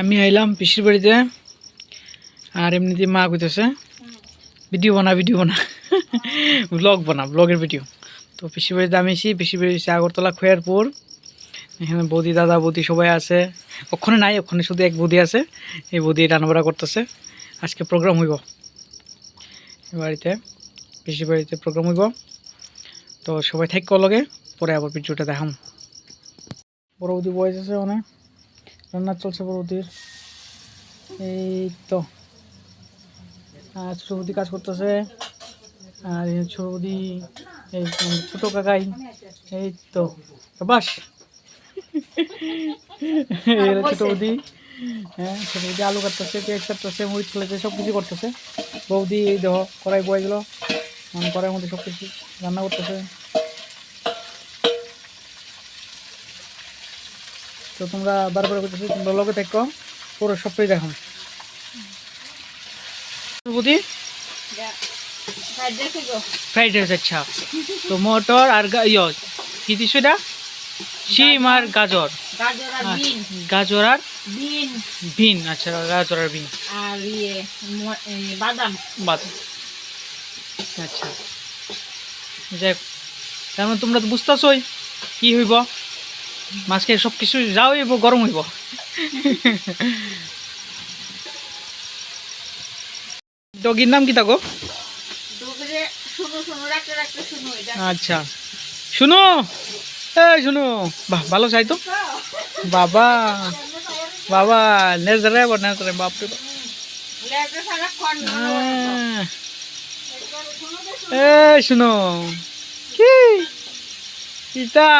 আমি আইলাম পিসির বাড়িতে, আর এমনিতে মা কইতেছে, ভিডিও বানা ভিডিও বানা। ব্লগ বানা ব্লগের ভিডিও তো পিসির বাড়িতে আমি এসি পিসির বাড়ি এসে আগরতলা খোয়ারপুর। এখানে বৌদি, দাদা, বৌদি সবাই আছে। ওখানে নাই, ওখানে শুধু এক বৌদি আছে। এই বৌদি রান্নাবাড়া করতেছে। আজকে প্রোগ্রাম হইব। বাড়িতে, পিসির বাড়িতে প্রোগ্রাম হইব। তো সবাই থাক লগে, পরে আবার ভিডিওটা দেখাম। বড় বৌদি বয়স আছে অনেক রান্না চলছে বৌদির। এই তো ছোটো বৌদি কাজ করতেছে। আর ছোটো বৌদি, এই ছোটো কাকাই। এই তো বাস। ছোটো বৌদি। হ্যাঁ ছোটো বৌদি আলু কাটতেছে পেঁয়াজ কাটতেছে, মরিচ ফেলেছে সব কিছু করতেছে। বৌদি, এই দেহ কড়াই বয়ে গেলো। কড়াইয়ের মধ্যে সব কিছু রান্না করতেছে। তো তোমরা বারবার করতেছো তোমরা লগে থাকো পুরো সবটাই দেখো ফ্রাইড রাইস আচ্ছা। তো মটর আর ইয় কি দিস এটা? শিম আর গাজর। গাজর আর আচ্ছা, বিন। আচ্ছা গাজর আর বিন। আর ইয়ে বাদাম। আচ্ছা। যাই তার মানে তোমরা তো বুঝতেছই কি হইব? মাছকে সব কিছু যাও হইব গরম হইব। ডগির নাম কি এটা আচ্ছা। শুনো! এই শুনো! বাহ ভালো চাই তো। বাবা বাবা নেজরে বা নেজরে বাপরে হ্যাঁ। এই শুনো। কি? ইতা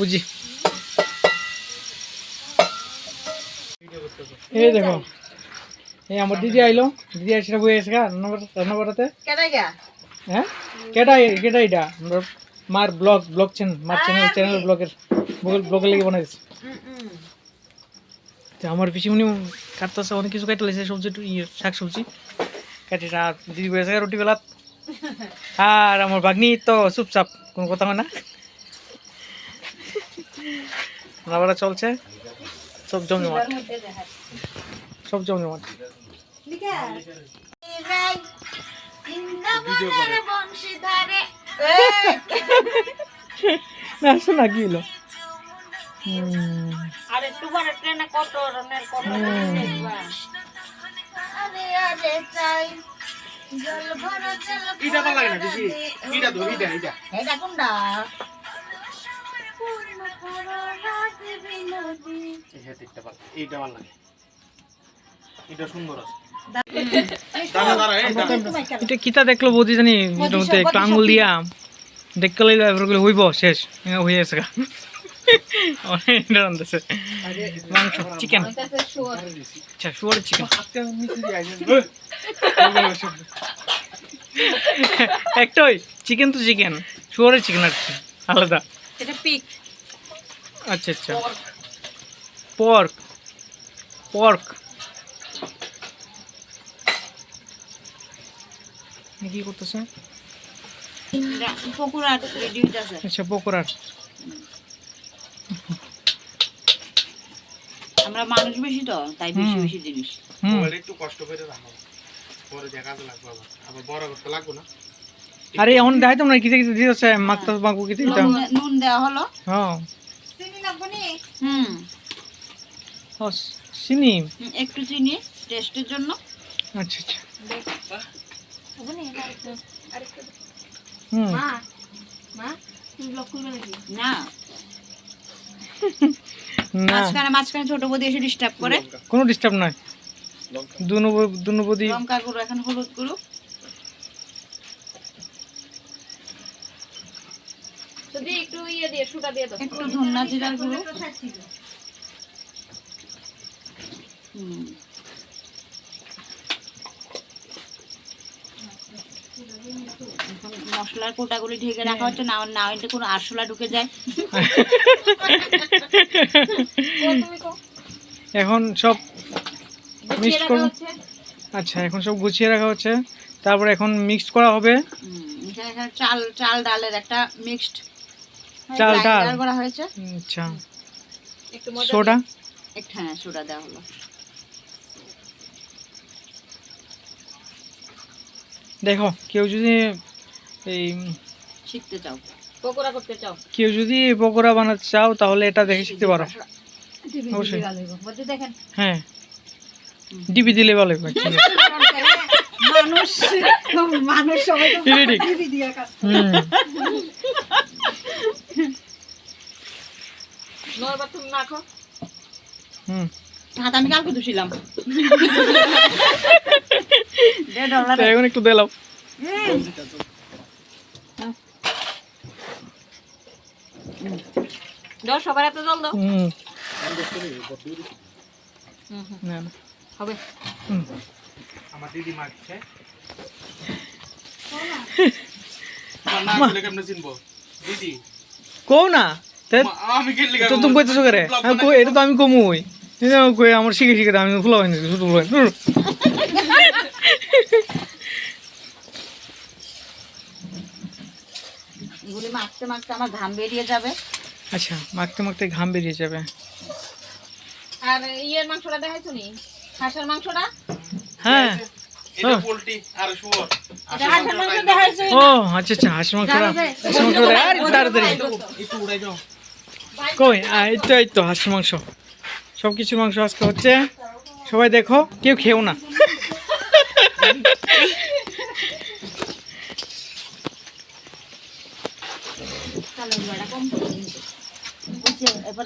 বুঝি এই দেখো এই আমার দিদি আইলো দিদি আসলে বই এসে রান্না করাতে হ্যাঁ কেটা কেটা এটা মার ব্লগ ব্লগ চ্যানেল মার চ্যানেল চ্যানেল ব্লগের ব্লগের লেগে বানাইছে আমার পিছিমনি কাটতেছে অনেক কিছু কাটতে লাগছে সবজি টু- শাক সবজি কাটি রাত দিদি বসে রুটি বেলাত। আর আমার বাগনি তো চুপচাপ কোনো কথা হয় না। রান্নাবাড়া চলছে। সব জমজমাট সব জমজমাট না শোনা কি হলো? আর একটু ট্রেনে কত রনের কত আরে আরে চাই জল ভরা জল ইটা ভালো লাগে না বেশি ইটা ধর ইটা ইটা। এটা কোনটা? দেখতে পারো এইটা ভালো লাগে। এটা সুন্দর আছে। এটা কিতা দেখল বৌদি জানি একটু আঙুল দিয়া। গুলো হইব শেষ। হয়ে গেছে মাংস চিকেন আচ্ছা শুয়ারের চিকেন একটাই চিকেন তো চিকেন শুয়ারের চিকেন আর কি আলাদা। আচ্ছা আচ্ছা। পর্ক পর্ক কি করতেছে? পকুড়া আচ্ছা পকোড়ার আমরা মানুষ বেশি তো তাই বেশি বেশি জিনিস। একটু কষ্ট করে রাখো। পরে দেখা তো লাগবে আবার। আবার বড় করতে লাগবে না। আরে এখন কিতে দিতেছে মাখতে মাখবো কিতে দিতাম নুন- নুন দেওয়া হলো। হ্যাঁ। চিনি হুম, একটু চিনি টেস্টের জন্য। আচ্ছা আচ্ছা। হুম। না না। মাঝখানে মাঝখানে ছোট বদি এসে ডিস্টার্ব করে। কোনো ডিস্টার্ব নাই দুনবদি লঙ্কা গুঁড়ো এখন হলুদ গুঁড়ো। একটু ধন্যা জিরার গুঁড়ো। হুম। এখন মশলার কোটাগুলি ঢেকে রাখা হচ্ছে না না হইলে কোনো আরশোলা ঢুকে যায়। এখন সব মিক্সড করুন। আচ্ছা এখন সব গুছিয়ে রাখা হচ্ছে। তারপরে এখন মিক্স করা হবে। চাল চাল ডালের একটা মিক্সড চাল ডাল। করা হয়েছে। আচ্ছা। সোডা? একটু হ্যাঁ সোডা দেওয়া হলো। দেখো কেউ যদি এই শিখতে চাও? পকোড়া করতে চাও? কেউ যদি পকোড়া বানাতে চাও তাহলে এটা দেখে শিখতে পারো। অবশ্যই। দেখেন। হ্যাঁ। ডিবি দিলে ভালো হবে, মানুষ মানুষ সবাই তো এটা ঠিক দিদি দিয়া কাজ হুম। নরবার তুমি মাখো হুম। হাত আমি কালকে ধুছিলাম। দে ডলার। তো এখন একটু দিলাম দাও সবার এত জল দাও। হুম। না হবে। আমার দিদি মারছে। কও আমি গেলি তো তুমি কইতেছো করে? আমি এটা তো আমি কমুই। আমার শিখে শিখে আমি ফুলা হয়নি শুধু ফুলা এগুলি মাখতে মাখতে আমার ঘাম বেরিয়ে যাবে। আচ্ছা মাখতে মাখতে ঘাম বেরিয়ে যাবে। আর ইয়ের মাংসটা দেখাইছো নি? হাঁসের মাংসটা? হ্যাঁ এটা পোল্ট্রি আর শুয়োর। হাঁসের ও আচ্ছা আচ্ছা হাঁস মাংসটা। হাঁস মাংসটা আরে তাড়াতাড়ি একটু উড়াই দাও। কই? আ, এই তো এই তো হাঁস মাংস। সব মাংস আজকে হচ্ছে। সবাই দেখো কেউ খেও না।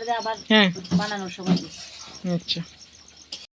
দিয়ে আবার হ্যাঁ। বানানোর সময় আচ্ছা।